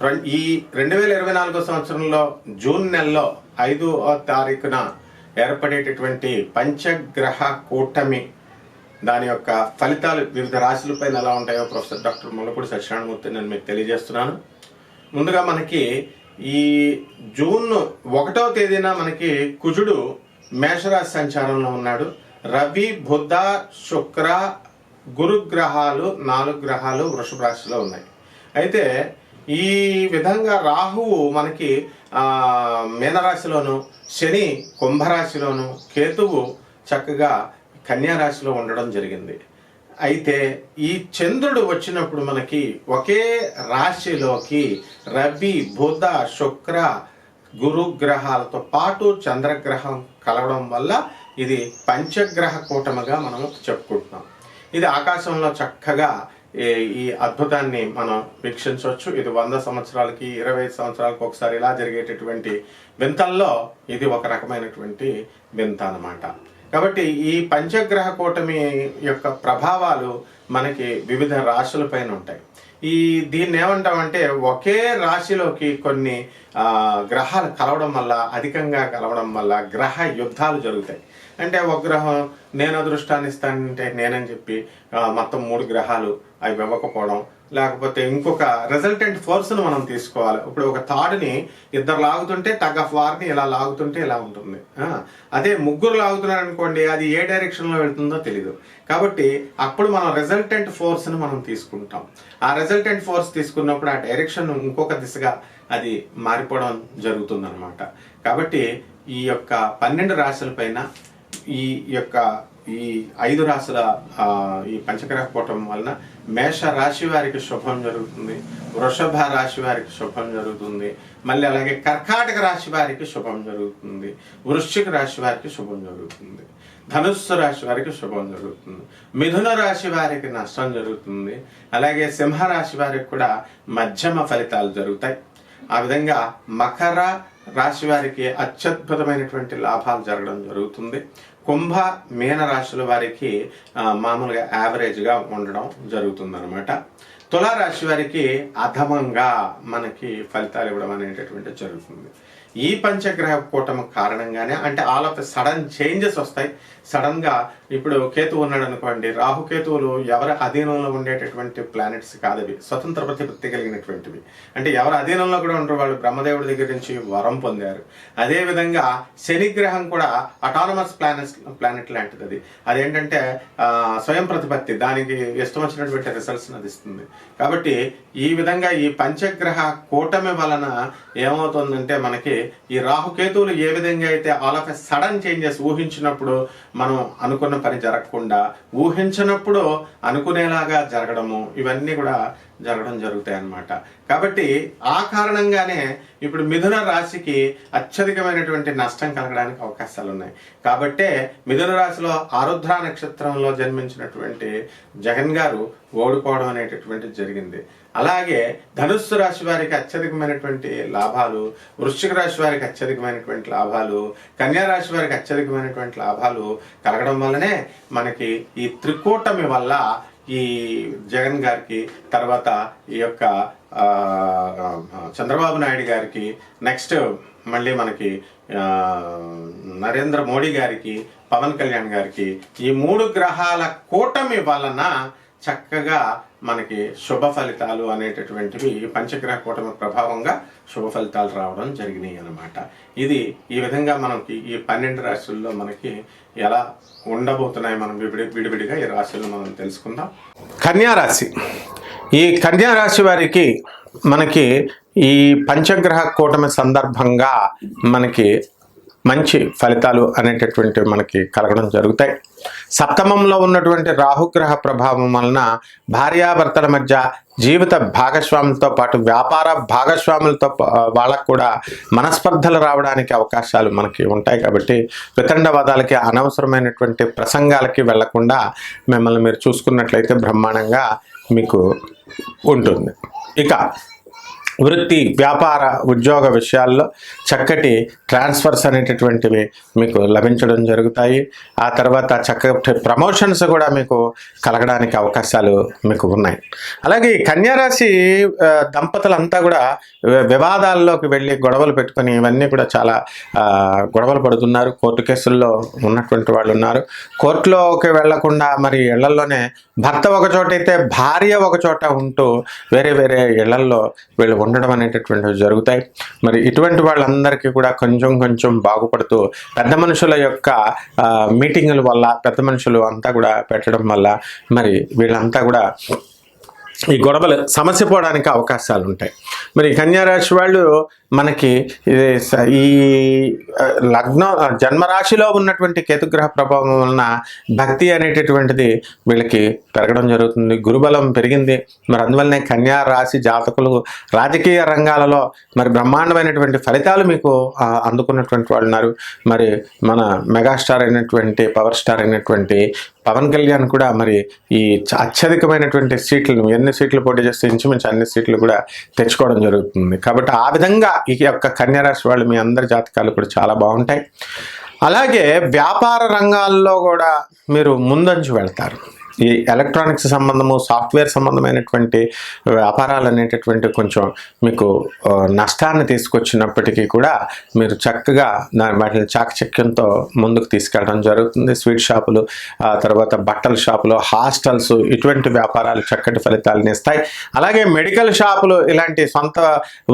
ఈ రెండు వేల ఇరవై నాలుగో సంవత్సరంలో జూన్ నెలలో ఐదో తారీఖున ఏర్పడేటటువంటి పంచగ్రహ కూటమి దాని యొక్క ఫలితాలు వివిధ రాశులపైన ఎలా ఉంటాయో ప్రొఫెసర్ డాక్టర్ ముల్లపూడి సత్యనారాయణమూర్తి నేను మీకు తెలియజేస్తున్నాను. ముందుగా మనకి ఈ జూన్ ఒకటో తేదీన మనకి కుజుడు మేషరాశి సంచారంలో ఉన్నాడు. రవి బుధ శుక్ర గురుగ్రహాలు నాలుగు గ్రహాలు వృషభ రాశిలో ఉన్నాయి. అయితే ఈ విధంగా రాహువు మనకి మీనరాశిలోను శని కుంభరాశిలోను కేతువు చక్కగా కన్యారాశిలో ఉండడం జరిగింది. అయితే ఈ చంద్రుడు వచ్చినప్పుడు మనకి ఒకే రాశిలోకి రవి బుధ శుక్ర గురు గ్రహాలతో పాటు చంద్రగ్రహం కలవడం వల్ల ఇది పంచగ్రహ కూటమిగా మనం చెప్పుకుంటున్నాం. ఇది ఆకాశంలో చక్కగా ఈ- ఈ అద్భుతాన్ని మనం వీక్షించవచ్చు. ఇది వంద సంవత్సరాలకి ఇరవై సంవత్సరాలకు ఒకసారి ఇలా జరిగేటటువంటి వింతల్లో ఇది ఒక రకమైనటువంటి వింత అనమాట కాబట్టి ఈ పంచగ్రహ కూటమి యొక్క ప్రభావాలు మనకి వివిధ రాశుల పైన ఉంటాయి. ఈ దీన్ని ఏమంటామంటే ఒకే రాశిలోకి కొన్ని గ్రహాలు కలవడం వల్ల అధికంగా కలవడం వల్ల గ్రహ యుద్ధాలు జరుగుతాయి. అంటే ఒక గ్రహం నేను అదృష్టాన్ని ఇస్తానంటే నేనని చెప్పి మొత్తం మూడు గ్రహాలు అవి ఇవ్వకపోవడం లేకపోతే ఇంకొక రిజల్టెంట్ ఫోర్స్ను మనం తీసుకోవాలి. ఇప్పుడు ఒక థాడ్ని ఇద్దరు లాగుతుంటే టగ్ ఆఫ్ వార్ని ఇలా లాగుతుంటే ఇలా ఉంటుంది. అదే ముగ్గురు లాగుతున్నారు అనుకోండి అది ఏ డైరెక్షన్లో వెళ్తుందో తెలియదు కాబట్టి అప్పుడు మనం రిజల్టెంట్ ఫోర్స్ని మనం తీసుకుంటాం. ఆ రిజల్టెంట్ ఫోర్స్ తీసుకున్నప్పుడు ఆ డైరెక్షన్ ఇంకొక దిశగా అది మారిపోవడం జరుగుతుంది కాబట్టి ఈ యొక్క పన్నెండు రాశుల పైన ఈ యొక్క ఈ ఐదు రాశుల ఈ పంచగ్రహ పోవటం వలన మేష రాశి వారికి శుభం జరుగుతుంది వృషభ రాశి వారికి శుభం జరుగుతుంది మళ్ళీ అలాగే కర్కాటక రాశి వారికి శుభం జరుగుతుంది వృశ్చిక రాశి వారికి శుభం జరుగుతుంది ధనుస్సు రాశి వారికి శుభం జరుగుతుంది మిథున రాశి వారికి నష్టం జరుగుతుంది అలాగే సింహ రాశి వారికి కూడా మధ్యమ ఫలితాలు జరుగుతాయి. ఆ విధంగా మకర రాశి వారికి అత్యద్భుతమైనటువంటి లాభాలు జరగడం జరుగుతుంది. కుంభ మీన రాశుల వారికి మామూలుగా యావరేజ్గా ఉండడం జరుగుతుంది అనమాట తులారాశి వారికి అధమంగా మనకి ఫలితాలు ఇవ్వడం అనేటటువంటి జరుగుతుంది. ఈ పంచగ్రహ కూటమి కారణంగానే అంటే ఆల్ ఆఫ్ సడన్ చేంజెస్ వస్తాయి. సడన్గా ఇప్పుడు కేతు ఉన్నాడు అనుకోండి రాహుకేతువులు ఎవరి అధీనంలో ఉండేటటువంటి ప్లానెట్స్ కాదవి స్వతంత్ర ప్రతిపత్తి కలిగినటువంటివి. అంటే ఎవరి అధీనంలో కూడా ఉంటారు వాళ్ళు బ్రహ్మదేవుడి దగ్గర నుంచి వరం పొందారు. అదేవిధంగా శనిగ్రహం కూడా అటానమస్ ప్లానెట్ ప్లానెట్ లాంటిది అది. అదేంటంటే స్వయం ప్రతిపత్తి దానికి ఇష్టం వచ్చినటువంటి రిజల్ట్స్ అందిస్తుంది కాబట్టి ఈ విధంగా ఈ పంచగ్రహ కూటమి వలన ఏమవుతుందంటే మనకి ఈ రాహుకేతువులు ఏ విధంగా అయితే all of a sudden changes ఊహించినప్పుడు మనం అనుకున్న పని జరగకుండా ఊహించినప్పుడు అనుకునేలాగా జరగడము ఇవన్నీ కూడా జరగడం జరుగుతాయి అన్నమాట కాబట్టి ఆ కారణంగానే ఇప్పుడు మిథున రాశికి అత్యధికమైనటువంటి నష్టం కలగడానికి అవకాశాలు ఉన్నాయి కాబట్టే మిథున రాశిలో ఆరుద్ర నక్షత్రంలో జన్మించినటువంటి జగన్ గారు ఓడిపోవడం అనేటటువంటిది జరిగింది. అలాగే ధనుస్సు రాశి వారికి అత్యధికమైనటువంటి లాభాలు వృశ్చిక రాశి వారికి అత్యధికమైనటువంటి లాభాలు కన్యా రాశి వారికి అత్యధికమైనటువంటి లాభాలు కలగడం వల్లనే మనకి ఈ త్రికూటమి వల్ల ఈ జగన్ గారికి తర్వాత ఈ యొక్క చంద్రబాబు నాయుడు గారికి నెక్స్ట్ మళ్ళీ మనకి నరేంద్ర మోడీ గారికి పవన్ కళ్యాణ్ గారికి ఈ మూడు గ్రహాల కూటమి వలన చక్కగా మనకి శుభ ఫలితాలు అనేటటువంటివి పంచగ్రహ కూటమి ప్రభావంగా శుభ ఫలితాలు రావడం జరిగినాయి అనమాట ఇది ఈ విధంగా మనకి ఈ పన్నెండు రాశుల్లో మనకి ఎలా ఉండబోతున్నాయి మనం విడి విడివిడిగా ఈ రాశులను మనం తెలుసుకుందాం. కన్యారాశి ఈ కన్యారాశి వారికి మనకి ఈ పంచగ్రహ కూటమి సందర్భంగా మనకి మంచి ఫలితాలు అనేటటువంటి మనకి కలగడం జరుగుతాయి. సప్తమంలో ఉన్నటువంటి రాహుగ్రహ ప్రభావం వలన భార్యాభర్తల మధ్య జీవిత భాగస్వాములతో పాటు వ్యాపార భాగస్వాములతో వాళ్ళకు కూడా మనస్పర్ధలు రావడానికి అవకాశాలు మనకి ఉంటాయి కాబట్టి వితండవాదాలకి అనవసరమైనటువంటి ప్రసంగాలకి వెళ్ళకుండా మిమ్మల్ని మీరు చూసుకున్నట్లయితే బ్రహ్మాండంగా మీకు ఉంటుంది. ఇక వృత్తి వ్యాపార ఉద్యోగ విషయాల్లో చక్కటి ట్రాన్స్ఫర్స్ అనేటటువంటివి మీకు లభించడం జరుగుతాయి. ఆ తర్వాత చక్కటి ప్రమోషన్స్ కూడా మీకు కలగడానికి అవకాశాలు మీకు ఉన్నాయి. అలాగే ఈ కన్యారాశి దంపతులంతా కూడా వివాదాల్లోకి వెళ్ళి గొడవలు పెట్టుకొని ఇవన్నీ కూడా చాలా గొడవలు పడుతున్నారు. కోర్టు కేసుల్లో ఉన్నటువంటి వాళ్ళు ఉన్నారు. కోర్టులోకి వెళ్ళకుండా మరి ఇళ్ళలోనే భర్త ఒక చోట అయితే భార్య ఒక చోట ఉంటూ వేరే వేరే ఇళ్ళల్లో వీళ్ళు ఉండడం అనేటటువంటివి జరుగుతాయి. మరి ఇటువంటి వాళ్ళందరికీ కూడా కొంచెం కొంచెం బాగుపడుతూ పెద్ద మనుషుల యొక్క మీటింగుల వల్ల పెద్ద మనుషులు అంతా కూడా పెట్టడం వల్ల మరి వీళ్ళంతా కూడా ఈ గొడవలు సమస్య పోవడానికి అవకాశాలు ఉంటాయి మరి కన్యారాశి వాళ్ళు మనకి ఇది ఈ ఆ, లగ్నం జన్మరాశిలో ఉన్నటువంటి కేతుగ్రహ ప్రభావం వలన భక్తి అనేటటువంటిది వీళ్ళకి పెరగడం జరుగుతుంది. గురుబలం పెరిగింది. మరి అందువల్లనే కన్యా రాశి జాతకులు రాజకీయ రంగాలలో మరి బ్రహ్మాండమైనటువంటి ఫలితాలు మీకు అందుకున్నటువంటి వాళ్ళు ఉన్నారు. మరి మన మెగాస్టార్ అయినటువంటి పవర్ స్టార్ అయినటువంటి పవన్ కళ్యాణ్ కూడా మరి ఈ అత్యధికమైనటువంటి సీట్లను ఎన్ని సీట్లు పోటీ చేస్తే ఇంచుమించు అన్ని సీట్లు కూడా తెచ్చుకోవడం జరుగుతుంది. కాబట్టి ఆ విధంగా ఈ యొక్క కన్యారాశి వాళ్ళు మీ అందరి జాతకాలు కూడా చాలా బాగుంటాయి. అలాగే వ్యాపార రంగాల్లో కూడా మీరు ముందంజు వెళ్తారు. ఈ ఎలక్ట్రానిక్స్ సంబంధము సాఫ్ట్వేర్ సంబంధమైనటువంటి వ్యాపారాలు అనేటటువంటి కొంచెం మీకు నష్టాన్ని తీసుకొచ్చినప్పటికీ కూడా మీరు చక్కగా దాని వాటిని చాకచక్యంతో ముందుకు తీసుకెళ్ళడం జరుగుతుంది. స్వీట్ షాపులు ఆ తర్వాత బట్టల షాపులు హాస్టల్స్ ఇటువంటి వ్యాపారాలు చక్కటి ఫలితాలను ఇస్తాయి. అలాగే మెడికల్ షాపులు ఇలాంటి సొంత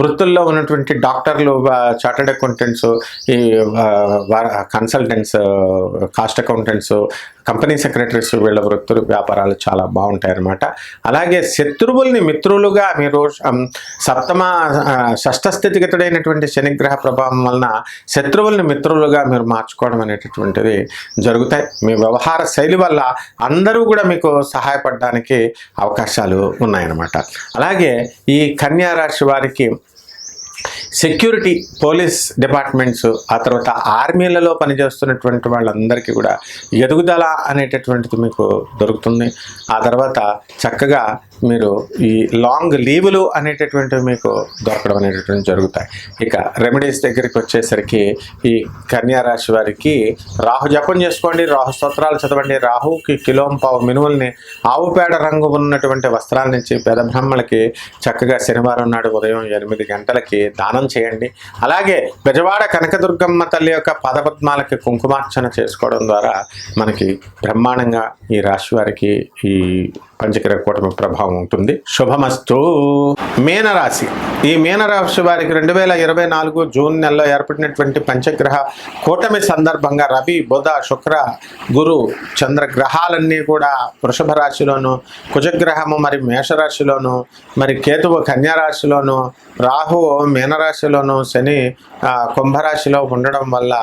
వృత్తుల్లో ఉన్నటువంటి డాక్టర్లు చార్టెడ్ అకౌంటెంట్స్ ఈ consultants cost accountants company secretaries వీళ్ళ వృత్తులు వ్యాపారాలు చాలా బాగుంటాయి అన్నమాట అలాగే శత్రువుల్ని మిత్రులుగా మీరు సప్తమ షష్ఠ స్థితిగతుడైనటువంటి శనిగ్రహ ప్రభావం వలన శత్రువుల్ని మిత్రులుగా మీరు మార్చుకోవడం అనేటటువంటిది జరుగుతాయి. మీ వ్యవహార శైలి వల్ల అందరూ కూడా మీకు సహాయపడడానికి అవకాశాలు ఉన్నాయన్నమాట. అలాగే ఈ కన్యా రాశి వారికి సెక్యూరిటీ పోలీస్ డిపార్ట్మెంట్స్ ఆ తర్వాత ఆర్మీలలో పనిచేస్తున్నటువంటి వాళ్ళందరికీ కూడా ఎదుగుదల అనేటటువంటిది మీకు దొరుకుతుంది. ఆ తర్వాత చక్కగా మీరు ఈ లాంగ్ లీవులు అనేటటువంటివి మీకు దొరకడం అనేటటువంటి జరుగుతాయి. ఇక రెమెడీస్ దగ్గరికి వచ్చేసరికి ఈ కన్యా రాశి వారికి రాహు జపం చేసుకోండి రాహు స్తోత్రాలు చదవండి రాహుకి కిలోం పావు మినువుల్ని ఆవు పేడ రంగు ఉన్నటువంటి వస్త్రాల నుంచి పెద బ్రహ్మలకి చక్కగా శనివారం నాడు ఉదయం ఎనిమిది గంటలకి దానం చేయండి. అలాగే బెజవాడ కనకదుర్గమ్మ తల్లి యొక్క పదపద్మాలకి కుంకుమార్చన చేసుకోవడం ద్వారా మనకి బ్రహ్మాండంగా ఈ రాశి వారికి ఈ పంచకర కూటమి ప్రభావం ఉంటుంది. శుభమస్తు. మీనరాశి. ఈ మీనరాశి వారికి రెండు వేల ఇరవై నాలుగు జూన్ నెలలో ఏర్పడినటువంటి పంచగ్రహ కూటమి సందర్భంగా రవి బుధ శుక్ర గురు చంద్రగ్రహాలన్నీ కూడా వృషభ రాశిలోను కుజగ్రహము మరి మేషరాశిలోను మరి కేతువు కన్యారాశిలోను రాహువు మీనరాశిలోను శని కుంభరాశిలో ఉండడం వల్ల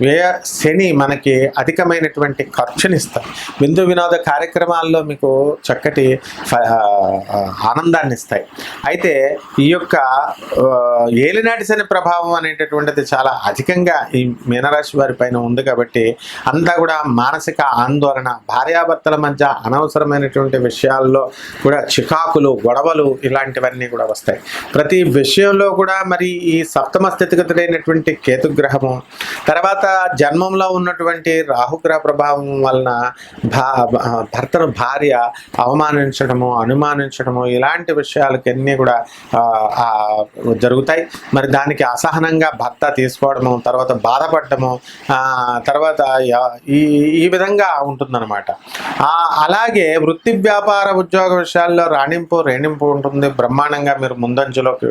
వ్యయ శని మనకి అధికమైనటువంటి ఖర్చునిస్తాయి. విందు వినోద కార్యక్రమాల్లో మీకు చక్కటి ఆనందాన్ని ఇస్తాయి అయితే ఈ యొక్క ఏలినాటి శని ప్రభావం అనేటటువంటిది చాలా అధికంగా ఈ మీనరాశి వారి పైన ఉంది కాబట్టి అంతా కూడా మానసిక ఆందోళన భార్యాభర్తల మధ్య అనవసరమైనటువంటి విషయాల్లో కూడా చికాకులు గొడవలు ఇలాంటివన్నీ కూడా వస్తాయి. ప్రతి విషయంలో కూడా మరి ఈ సప్తమ స్థితిగతుడైనటువంటి కేతుగ్రహము తర్వాత జన్మంలో ఉన్నటువంటి రాహుగ్రహ ప్రభావం వలన భా భర్తను భార్య అవమానించడము అనుమానించడము ఇలాంటి విషయాలకన్నీ కూడా ఆ, జరుగుతాయి. మరి దానికి అసహనంగా భర్త తీసుకోవడము తర్వాత బాధపడటము తర్వాత ఈ ఈ విధంగా ఉంటుందన్నమాట. అలాగే వృత్తి వ్యాపార ఉద్యోగ విషయాల్లో రాణింపు రేణింపు ఉంటుంది. బ్రహ్మాండంగా మీరు ముందంజలోకి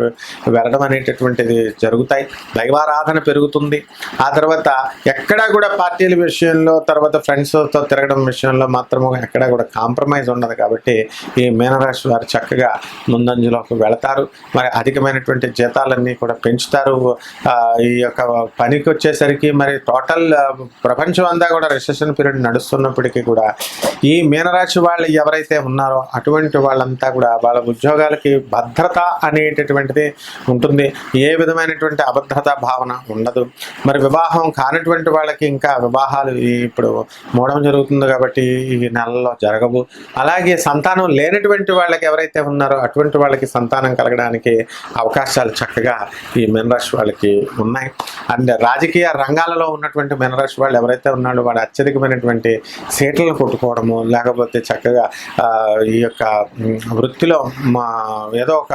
వెళ్ళడం అనేటటువంటిది జరుగుతాయి. దైవారాధన పెరుగుతుంది. ఆ తర్వాత ఎక్కడా కూడా పార్టీల విషయంలో తర్వాత ఫ్రెండ్స్తో తిరగడం విషయంలో మాత్రము ఎక్కడా కూడా కాంప్రమైజ్ ఉండదు. కాబట్టి ఈ మీనరాశి వారు చక్కగా ముందంజలోకి వెళతారు. మరి అది అధికమైనటువంటి జీతాలన్నీ కూడా పెంచుతారు. ఈ యొక్క పనికి వచ్చేసరికి మరి టోటల్ ప్రపంచం అంతా కూడా రిసెషన్ పీరియడ్ నడుస్తున్నప్పటికీ కూడా ఈ మీనరాశి వాళ్ళు ఎవరైతే ఉన్నారో అటువంటి వాళ్ళంతా కూడా వాళ్ళ ఉద్యోగాలకి భద్రత అనేటటువంటిది ఉంటుంది. ఏ విధమైనటువంటి అభద్రతా భావన ఉండదు. మరి వివాహం కానటువంటి వాళ్ళకి ఇంకా వివాహాలు ఇప్పుడు మూడడం జరుగుతుంది కాబట్టి ఈ నెలలో జరగవు. అలాగే సంతానం లేనటువంటి వాళ్ళకి ఎవరైతే ఉన్నారో అటువంటి వాళ్ళకి సంతానం కలగడానికి అవకాశాలు చక్కగా ఈ మీనరాశి వాళ్ళకి ఉన్నాయి. అండ్ రాజకీయ రంగాలలో ఉన్నటువంటి మీనరాశి వాళ్ళు ఎవరైతే ఉన్నారో వాళ్ళు అత్యధికమైనటువంటి సీట్లను కొట్టుకోవడం కొట్టుకోవడము లేకపోతే చక్కగా ఈ యొక్క వృత్తిలో మా ఏదో ఒక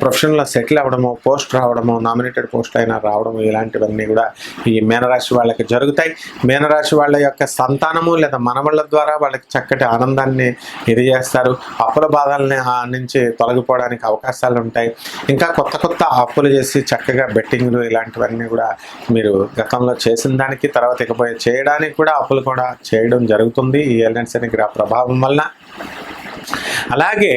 ప్రొఫెషన్లో సెటిల్ అవ్వడము పోస్ట్ రావడము నామినేటెడ్ పోస్ట్ అయినా రావడము ఇలాంటివన్నీ కూడా ఈ మీనరాశి వాళ్ళకి జరుగుతాయి. మీనరాశి వాళ్ళ యొక్క సంతానము లేదా మనవళ్ళ ద్వారా వాళ్ళకి చక్కటి ఆనందాన్ని ఇది చేస్తారు అప్పుల బాధల్ని నుంచి తొలగిపోవడానికి అవకాశాలు ఉంటాయి. ఇంకా కొత్త కొత్త అప్పులు చేసి చక్కగా బెట్టింగ్లు ఇలాంటివన్నీ కూడా మీరు గతంలో చేసిన దానికి తర్వాత ఇకపోయి చేయడానికి కూడా అప్పులు కూడా చేయడం జరుగుతుంది. ఈ ఎల్ఎన్సీ శని గ్రహ ప్రభావం వలన అలాగే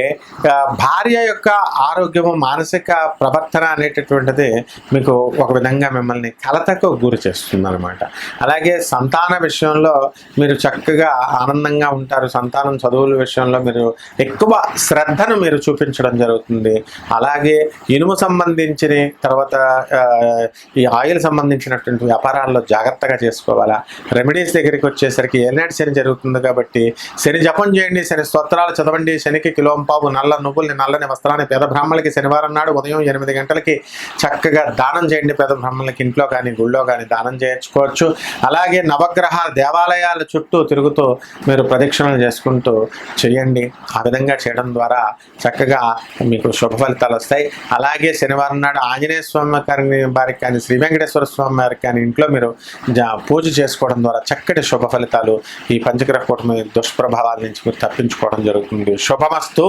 భార్య యొక్క ఆరోగ్యము మానసిక ప్రవర్తన అనేటటువంటిది మీకు ఒక విధంగా మిమ్మల్ని కలతకు గురి చేస్తుంది అనమాట అలాగే సంతాన విషయంలో మీరు చక్కగా ఆనందంగా ఉంటారు. సంతానం చదువుల విషయంలో మీరు ఎక్కువ శ్రద్ధను మీరు చూపించడం జరుగుతుంది. అలాగే ఇనుము సంబంధించిన తర్వాత ఈ ఆయిల్ సంబంధించినటువంటి వ్యాపారాల్లో జాగ్రత్తగా చేసుకోవాలా? రెమెడీస్ దగ్గరికి వచ్చేసరికి ఏనాటి శని జరుగుతుంది కాబట్టి శని జపం చేయండి శని స్తోత్రాలు చదవండి శనికి కిలోంపావు నల్ల నువ్వుల్ని నల్లని వస్త్రాన్ని పేద బ్రాహ్మణులకి శనివారం నాడు ఉదయం ఎనిమిది గంటలకి చక్కగా దానం చేయండి పేద బ్రాహ్మణులకి ఇంట్లో కానీ గుళ్ళో కానీ దానం చేయించుకోవచ్చు. అలాగే నవగ్రహ దేవాలయాల చుట్టూ తిరుగుతూ మీరు ప్రదక్షిణలు చేసుకుంటూ చేయండి. ఆ విధంగా చేయడం ద్వారా చక్కగా మీకు శుభ ఫలితాలు వస్తాయి. అలాగే శనివారం నాడు ఆంజనేయ స్వామి గారిని వారికి కానీ శ్రీ వెంకటేశ్వర స్వామి వారికి కానీ ఇంట్లో మీరు జా- పూజ చేసుకోవడం ద్వారా చక్కటి శుభ ఫలితాలు ఈ పంచగ్రహ కూటమి దుష్ప్రభావాల నుంచి మీరు తప్పించుకోవడం జరుగుతుంది. శుభ శుభమస్తు